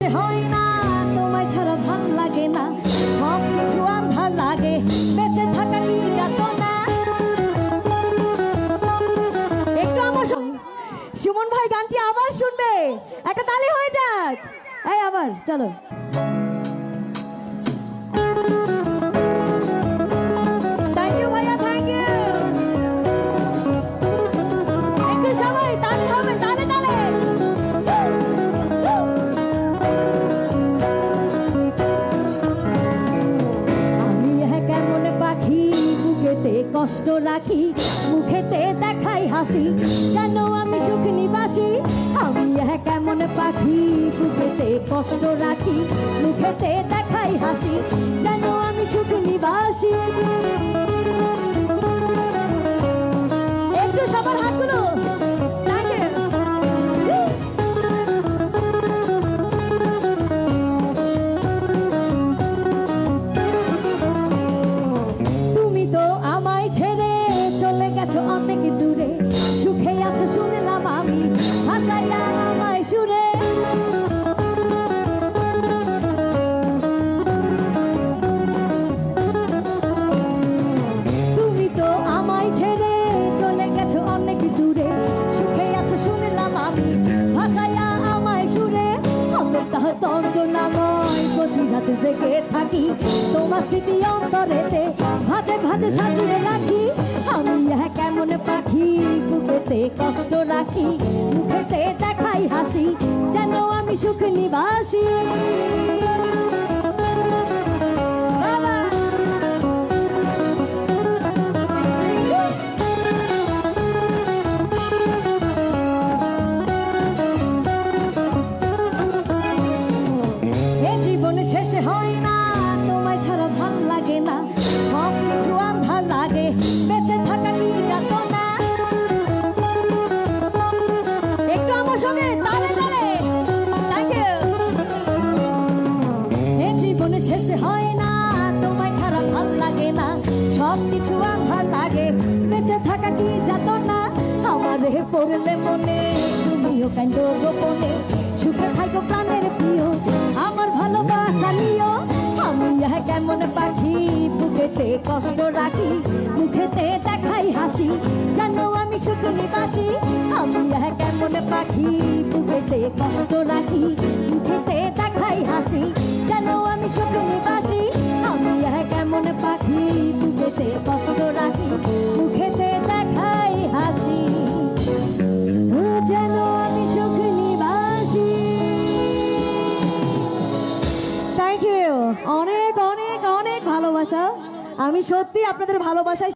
হয় ছাড়া ভালো লাগে না। সব লাগে, বেঁচে থাকা একটু আমার সুমন ভাই, গানটি আবার শুনবে। একটা তালি হয়ে যাক। এই, আবার, চলো। কষ্ট রাখি, মুখেতে দেখাই হাসি। যেন আমি সুখ নিবাসী, আমি কেমন পাখি মুখেতে কষ্ট রাখি, মুখেতে রাতে জেগে থাকি। তোমার স্মৃতি অন্তরেতে ভাজে ভাজে সাজিয়ে রাখি। আমি কেমন পাখি, বুকেতে কষ্ট রাখি। মুখেতে দেখাই হাসি, যেন আমি সুখ নিবাসী। আন্ধার লাগে। বেঁচে থাকা কি যাত না? আমার আমারে পড়লে মনে, তুমিও কেন গোপনে। সুখে থাকো প্রাণের প্রিয়, আমার ভালোবাসা নিও। আমি ইহা কেমন পাখি, বুকেতে কষ্ট রাখি, মুখেতে দেখাই হাসি। জানো আমি সুখ নিবাসী, আমি ইহা কেমন পাখি, বুকেতে কষ্ট রাখি। ভালোবাসা। আমি সত্যি আপনাদের ভালোবাসায়